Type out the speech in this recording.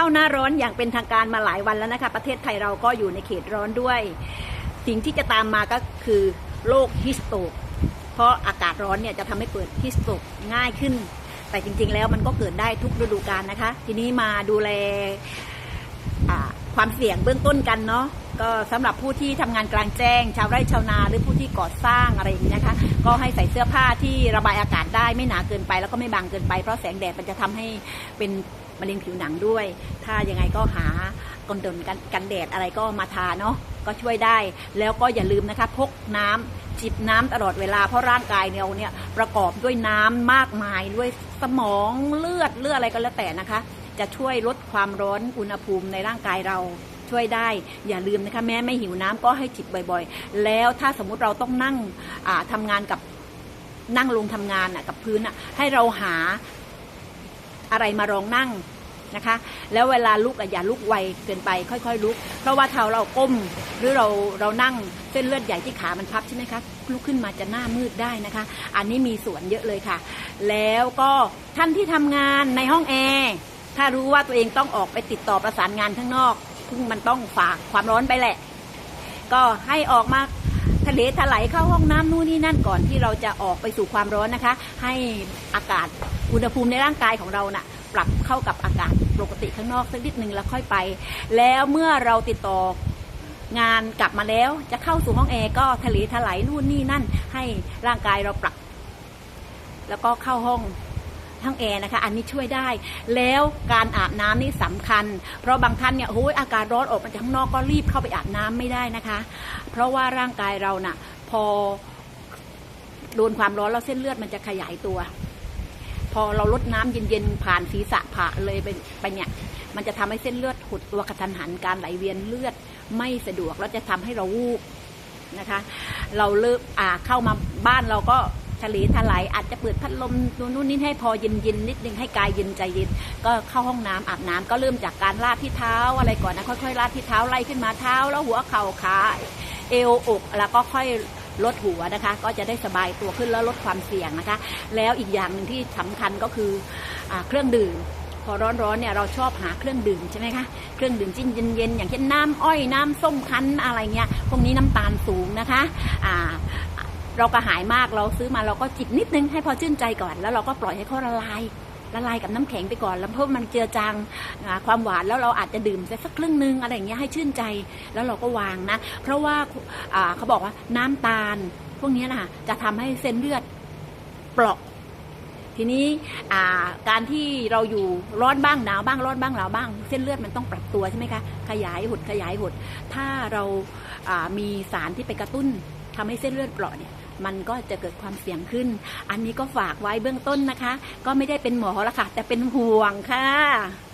เข้าหน้าร้อนอย่างเป็นทางการมาหลายวันแล้วนะคะ ประเทศไทยเราก็อยู่ในเขตร้อนด้วย สิ่งที่จะตามมาก็คือโรคฮิสโตกเพราะอากาศร้อนเนี่ยจะทำให้เกิดฮิสโตกง่ายขึ้น แต่จริง ๆ แล้วมันก็เกิดได้ทุกฤดูกาลนะคะ ทีนี้มาดูแลความเสี่ยงเบื้องต้นกันเนาะก็สำหรับผู้ที่ทำงานกลางแจ้ง ชาวไร่ชาวนาหรือผู้ที่ก่อสร้างอะไรอย่างนี้นะคะ ก็ให้ใส่เสื้อผ้าที่ระบายอากาศได้ไม่หนาเกินไป แล้วก็ไม่บางเกินไปเพราะแสงแดดมันจะทำให้เป็น มะเร็งผิวหนังด้วย ถ้ายังไงก็หากันดนกันกันแดดอะไรก็มาทาเนาะก็ช่วยได้ แล้วก็อย่าลืมนะคะพกน้ำจิบน้ำตลอดเวลาเพราะร่างกายเราเนี่ยประกอบด้วยน้ำมากมายด้วยสมองเลือดเลือดอะไรก็แล้วแต่นะคะ จะช่วยลดความร้อนอุณหภูมิในร่างกายเราช่วยได้ อย่าลืมนะคะแม้ไม่หิวน้ำก็ให้จิบบ่อยๆ แล้วถ้าสมมุติเราต้องนั่งอ่าทำงานกับนั่งลงทำงานน่ะกับพื้นให้เราหาอะไรมารองนั่ง นะคะ แล้วเวลาลุกอย่าลุกไวเกินไปค่อยๆลุก เพราะว่าเท้าเราก้มหรือเราเรานั่งเส้นเลือดใหญ่ที่ขามันพับใช่ไหมคะลุกขึ้นมาจะหน้ามืดได้นะคะ อันนี้มีส่วนเยอะเลยค่ะ แล้วก็ท่านที่ทำงานในห้องแอร์ถ้ารู้ว่าตัวเองต้องออกไปติดต่อประสานงานข้างนอกซึ่งมันต้องฝากความร้อนไปแหละ ก็ให้ออกมาทะเลถลายเข้าห้องน้ำนู่นนี่นั่นก่อนที่เราจะออกไปสู่ความร้อนนะคะ ให้อากาศอุณหภูมิในร่างกายของเราน่ะ ปรับเข้ากับอากาศปกติข้างนอกสักนิดหนึ่งแล้วค่อยไป แล้วเมื่อเราติดต่องานกลับมาแล้วจะเข้าสู่ห้องแอร์ก็ทะเลถลายนู่นนี่นั่น ให้ร่างกายเราปรับ แล้วก็เข้าห้องห้องแอร์นะคะ อันนี้ช่วยได้ แล้วการอาบน้ำนี่สำคัญ เพราะบางท่านเนี่ยโอ้ยอากาศร้อนออกมาจากข้างนอกก็รีบเข้าไปอาบน้ำไม่ได้นะคะ เพราะว่าร่างกายเราน่ะ พอโดนความร้อนแล้วเส้นเลือดมันจะขยายตัว พอเราลดน้ำเย็นๆผ่านศีรษะผ่าเลยไปไปเนี่ยมันจะทำให้เส้นเลือดหดตัวกระทันหันการไหลเวียนเลือดไม่สะดวกแล้วจะทำให้เราวูบนะคะ เราเลิกอ่าเข้ามาบ้านเราก็ทะเลถลายอาจจะเปิดพัดลมนู่นนี่ให้พอเย็นๆนิดนึงให้กายเย็นใจเย็นก็เข้าห้องน้ำอาบน้ำก็เริ่มจากการลาดที่เท้าอะไรก่อนนะค่อยๆลาดที่เท้าไล่ขึ้นมาเท้าแล้วหัวเข่าขาเอวอกแล้วก็ค่อย ลดหัวนะคะ ก็จะได้สบายตัวขึ้นแล้วลดความเสี่ยงนะคะ แล้วอีกอย่างหนึ่งที่สำคัญก็คืออเครื่องดื่มพอร้อนๆเนี่ยเราชอบหาเครื่องดื่มใช่ไหมคะ เครื่องดื่มจิ้นเย็นๆอย่างเช่นน้ำอ้อยน้ำส้มคั้นอะไรเงี้ย พวกนี้น้ำตาลสูงนะคะอ่าเรากระหายมากเราซื้อมาเราก็จิบนิดนึงให้พอชื่นใจก่อน แล้วเราก็ปล่อยให้เขาละลาย ละลายกับน้ำแข็งไปก่อน แล้วเพิ่มมันเจือจางความหวานแล้วเราอาจจะดื่มสักครึ่งนึงอะไรอย่างเงี้ยให้ชื่นใจแล้วเราก็วางนะ เพราะว่าเขาบอกว่าน้ำตาล พวกนี้นะคะจะทำให้เส้นเลือดเปราะทีนี้การที่เราอยู่ร้อนบ้างหนาวบ้างร้อนบ้างหนาวบ้าง เส้นเลือดมันต้องปรับตัวใช่ไหมคะขยายหดขยายหด ถ้าเราามีสารที่ไปกระตุ้น ทำให้เส้นเลือดเปราะเนี่ยมันก็จะเกิดความเสี่ยงขึ้น อันนี้ก็ฝากไว้เบื้องต้นนะคะ ก็ไม่ได้เป็นหมอละค่ะ แต่เป็นห่วงค่ะ